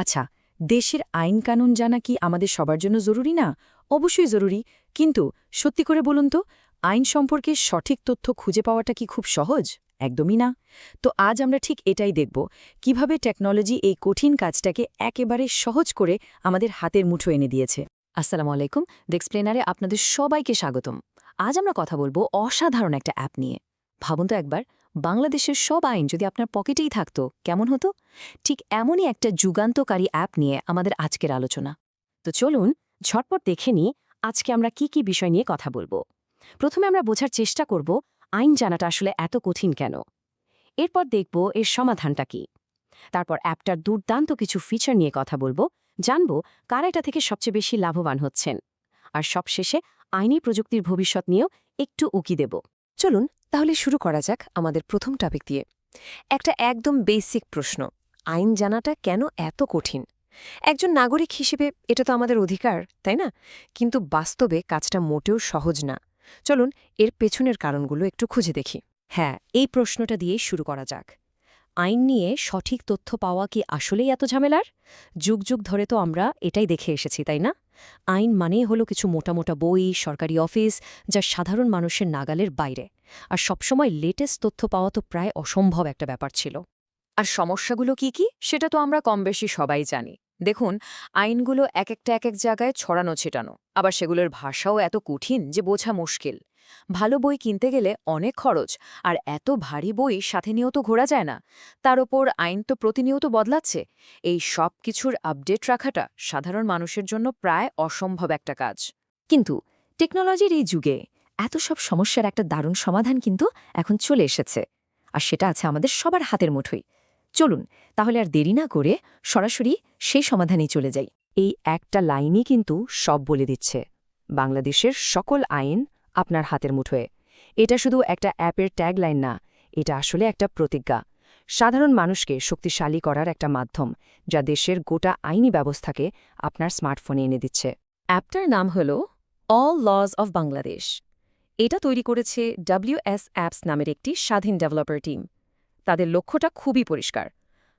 আচ্ছা দেশের আইন কানুন জানা কি আমাদের সবার জন্য জরুরি না? অবশ্যই জরুরি, কিন্তু সত্যি করে বলুন তো, আইন সম্পর্কে সঠিক তথ্য খুঁজে পাওয়াটা কি খুব সহজ? একদমই না। তো আজ আমরা ঠিক এটাই দেখব, কীভাবে টেকনোলজি এই কঠিন কাজটাকে একেবারে সহজ করে আমাদের হাতের মুঠো এনে দিয়েছে। আসসালামু আলাইকুম ডেক্সপ্লেনারে আপনাদের সবাইকে স্বাগতম। আজ আমরা কথা বলব অসাধারণ একটা অ্যাপ নিয়ে। ভাবুন তো একবার বাংলাদেশের সব আইন যদি আপনার পকেটেই থাকতো, কেমন হতো? ঠিক এমনই একটা যুগান্তকারী অ্যাপ নিয়ে আমাদের আজকের আলোচনা। তো চলুন, ঝটপট দেখে নিই আজকে আমরা কি কি বিষয় নিয়ে কথা বলব। প্রথমে আমরা বোঝার চেষ্টা করব, আইন জানাটা আসলে এত কঠিন কেন? এরপর দেখব এর সমাধানটা কি। তারপর অ্যাপটার দুর্দান্ত কিছু ফিচার নিয়ে কথা বলব, জানব কারা এটা থেকে সবচেয়ে বেশি লাভবান হচ্ছেন। আর সবশেষে আইনি প্রযুক্তির ভবিষ্যৎ নিয়েও একটু উকি দেব। চলুন তাহলে শুরু করা যাক আমাদের প্রথম টপিক দিয়ে। একটা একদম বেসিক প্রশ্ন, আইন জানাটা কেন এত কঠিন? একজন নাগরিক হিসেবে এটা তো আমাদের অধিকার, তাই না? কিন্তু বাস্তবে কাজটা মোটেও সহজ না। চলুন এর পেছনের কারণগুলো একটু খুঁজে দেখি। হ্যাঁ এই প্রশ্নটা দিয়েই শুরু করা যাক। আইন নিয়ে সঠিক তথ্য পাওয়া কি আসলেই এত ঝামেলার? যুগ যুগ ধরে তো আমরা এটাই দেখে এসেছি, তাই না? আইন মানেই হলো কিছু মোটা মোটা বই, সরকারি অফিস, যা সাধারণ মানুষের নাগালের বাইরে। আর সবসময় লেটেস্ট তথ্য পাওয়া তো প্রায় অসম্ভব একটা ব্যাপার ছিল। আর সমস্যাগুলো কি কি? সেটা তো আমরা কম বেশি সবাই জানি। দেখুন, আইনগুলো এক একটা এক এক জায়গায় ছড়ানো ছেটানো, আবার সেগুলোর ভাষাও এত কঠিন যে বোঝা মুশকিল। ভালো বই কিনতে গেলে অনেক খরচ, আর এত ভারী বই সাথে নিয়েও তো ঘোরা যায় না। তার ওপর আইন তো প্রতিনিয়ত বদলাচ্ছে। এই সব কিছুর আপডেট রাখাটা সাধারণ মানুষের জন্য প্রায় অসম্ভব একটা কাজ। কিন্তু টেকনোলজির এই যুগে এত সব সমস্যার একটা দারুণ সমাধান কিন্তু এখন চলে এসেছে। আর সেটা আছে আমাদের সবার হাতের মুঠোই চলুন, তাহলে আর দেরি না করে সরাসরি সেই সমাধানেই চলে যাই। এই একটা লাইনই কিন্তু সব বলে দিচ্ছে। বাংলাদেশের সকল আইন আপনার হাতের মুঠোয়। এটা শুধু একটা অ্যাপের ট্যাগলাইন না, এটা আসলে একটা প্রতিজ্ঞা। সাধারণ মানুষকে শক্তিশালী করার একটা মাধ্যম, যা দেশের গোটা আইনি ব্যবস্থাকে আপনার স্মার্টফোনে এনে দিচ্ছে। অ্যাপটার নাম হল অল লজ অফ বাংলাদেশ। এটা তৈরি করেছে ডাব্লিউএস অ্যাপস নামের একটি স্বাধীন ডেভেলপার টিম। তাদের লক্ষ্যটা খুবই পরিষ্কার।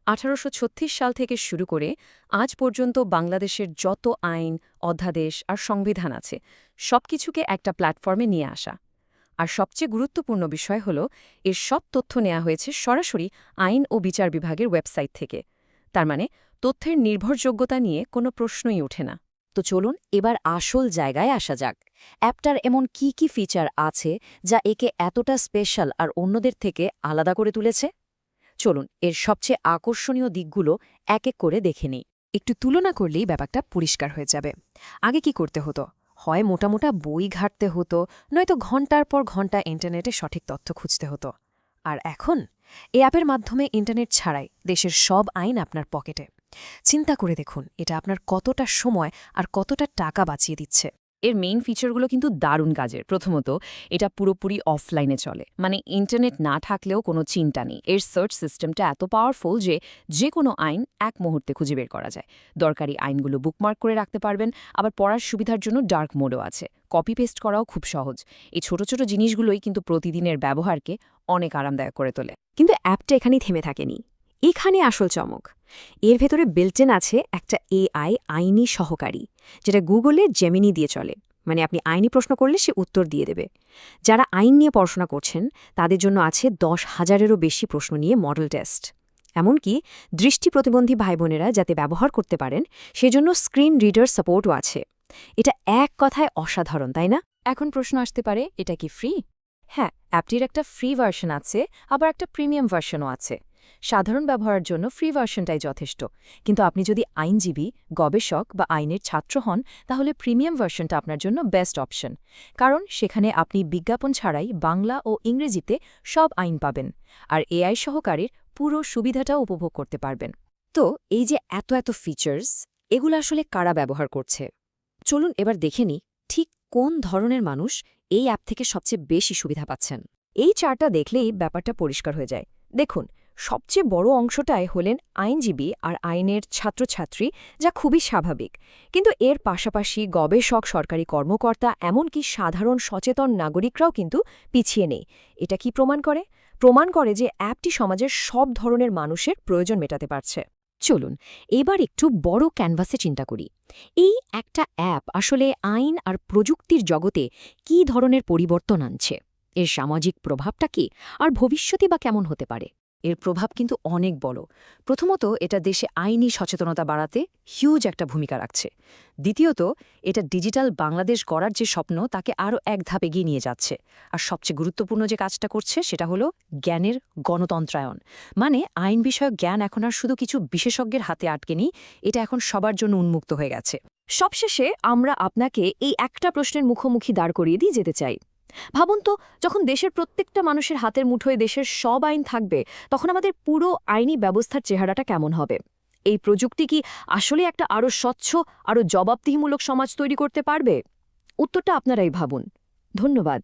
আঠারোশ ছত্রিশ সাল থেকে শুরু করে আজ পর্যন্ত বাংলাদেশের যত আইন, অধ্যাদেশ আর সংবিধান আছে, সবকিছুকে একটা প্ল্যাটফর্মে নিয়ে আসা। আর সবচেয়ে গুরুত্বপূর্ণ বিষয় হল, এর সব তথ্য নেওয়া হয়েছে সরাসরি আইন ও বিচার বিভাগের ওয়েবসাইট থেকে। তার মানে তথ্যের নির্ভরযোগ্যতা নিয়ে কোনো প্রশ্নই ওঠে না। তো চলুন এবার আসল জায়গায় আসা যাক। অ্যাপটার এমন কি কি ফিচার আছে যা একে এতটা স্পেশাল আর অন্যদের থেকে আলাদা করে তুলেছে? চলুন, এর সবচেয়ে আকর্ষণীয় দিকগুলো এক এক করে দেখে নিই। একটু তুলনা করলেই ব্যাপারটা পরিষ্কার হয়ে যাবে। আগে কি করতে হতো? হয় মোটামোটা বই ঘাটতে হতো, নয়তো ঘণ্টার পর ঘণ্টা ইন্টারনেটে সঠিক তথ্য খুঁজতে হতো। আর এখন? এই অ্যাপের মাধ্যমে ইন্টারনেট ছাড়াই দেশের সব আইন আপনার পকেটে। চিন্তা করে দেখুন, এটা আপনার কতটা সময় আর কতটা টাকা বাঁচিয়ে দিচ্ছে। এর মেইন ফিচারগুলো কিন্তু দারুণ কাজের। প্রথমত, এটা পুরোপুরি অফলাইনে চলে। মানে ইন্টারনেট না থাকলেও কোনো চিন্তা নেই। এর সার্চ সিস্টেমটা এত পাওয়ারফুল যে যে কোনো আইন এক মুহূর্তে খুঁজে বের করা যায়। দরকারি আইনগুলো বুকমার্ক করে রাখতে পারবেন, আবার পড়ার সুবিধার জন্য ডার্ক মোডও আছে। কপি পেস্ট করাও খুব সহজ। এই ছোট ছোট জিনিসগুলোই কিন্তু প্রতিদিনের ব্যবহারকে অনেক আরামদায়ক করে তোলে। কিন্তু অ্যাপটা এখানেই থেমে থাকেনি। এখানে আসল চমক। এর ভেতরে বিল্টেন আছে একটা এআই আইনি সহকারী যেটা গুগলে জেমিনি দিয়ে চলে। মানে আপনি আইনি প্রশ্ন করলে সে উত্তর দিয়ে দেবে। যারা আইন নিয়ে পড়াশোনা করছেন তাদের জন্য আছে দশ হাজারেরও বেশি প্রশ্ন নিয়ে মডেল টেস্ট এমনকি দৃষ্টি প্রতিবন্ধী ভাই বোনেরা যাতে ব্যবহার করতে পারেন সেজন্য স্ক্রিন রিডার সাপোর্টও আছে। এটা এক কথায় অসাধারণ তাই না? এখন প্রশ্ন আসতে পারে এটা কি ফ্রি হ্যাঁ অ্যাপটির একটা ফ্রি ভার্সন আছে আবার একটা প্রিমিয়াম ভার্সনও আছে। সাধারণ ব্যবহারের জন্য ফ্রি ভার্সনটাই যথেষ্ট। কিন্তু আপনি যদি আইনজীবী, গবেষক বা আইনের ছাত্র হন, তাহলে প্রিমিয়াম ভার্সনটা আপনার জন্য বেস্ট অপশন কারণ সেখানে আপনি বিজ্ঞাপন ছাড়াই বাংলা ও ইংরেজিতে সব আইন পাবেন। আর এআই সহকারীর পুরো সুবিধাটাও উপভোগ করতে পারবেন। তো এই যে এত এত ফিচার্স এগুলো আসলে কারা ব্যবহার করছে? চলুন এবার দেখে নিই ঠিক কোন ধরনের মানুষ এই অ্যাপ থেকে সবচেয়ে বেশি সুবিধা পাচ্ছেন। এই চারটা দেখলেই ব্যাপারটা পরিষ্কার হয়ে যায়। দেখুন সবচেয়ে বড় অংশটাই হলেন আইনজীবী আর আইনের ছাত্রছাত্রী, যা খুবই স্বাভাবিক। কিন্তু এর পাশাপাশি গবেষক, সরকারি কর্মকর্তা, এমনকি সাধারণ সচেতন নাগরিকরাও কিন্তু পিছিয়ে নেই। এটা কি প্রমাণ করে? প্রমাণ করে যে অ্যাপটি সমাজের সব ধরনের মানুষের প্রয়োজন মেটাতে পারছে। চলুন, এবার একটু বড় ক্যানভাসে চিন্তা করি। এই একটা অ্যাপ আসলে আইন আর প্রযুক্তির জগতে কী ধরনের পরিবর্তন আনছে? এর সামাজিক প্রভাবটা কি? আর ভবিষ্যতে বা কেমন হতে পারে? এর প্রভাব কিন্তু অনেক বড়। প্রথমত, এটা দেশে আইনি সচেতনতা বাড়াতে হিউজ একটা ভূমিকা রাখছে। দ্বিতীয়ত, এটা ডিজিটাল বাংলাদেশ গড়ার যে স্বপ্ন, তাকে আরও এক ধাপ এগিয়ে নিয়ে যাচ্ছে। আর সবচেয়ে গুরুত্বপূর্ণ যে কাজটা করছে, সেটা হলো জ্ঞানের গণতন্ত্রায়ন। মানে আইন বিষয়ক জ্ঞান এখন আর শুধু কিছু বিশেষজ্ঞের হাতে আটকে নেই এটা এখন সবার জন্য উন্মুক্ত হয়ে গেছে। সবশেষে, আমরা আপনাকে এই একটা প্রশ্নের মুখোমুখি দাঁড় করিয়ে দিয়ে যেতে চাই। ভাবুন তো, যখন দেশের প্রত্যেকটা মানুষের হাতের মুঠোয় দেশের সব আইন থাকবে, তখন আমাদের পুরো আইনি ব্যবস্থার চেহারাটা কেমন হবে? এই প্রযুক্তি কি আসলে একটা আরও স্বচ্ছ আরও জবাবদিহিমূলক সমাজ তৈরি করতে পারবে? উত্তরটা আপনারাই ভাবুন। ধন্যবাদ।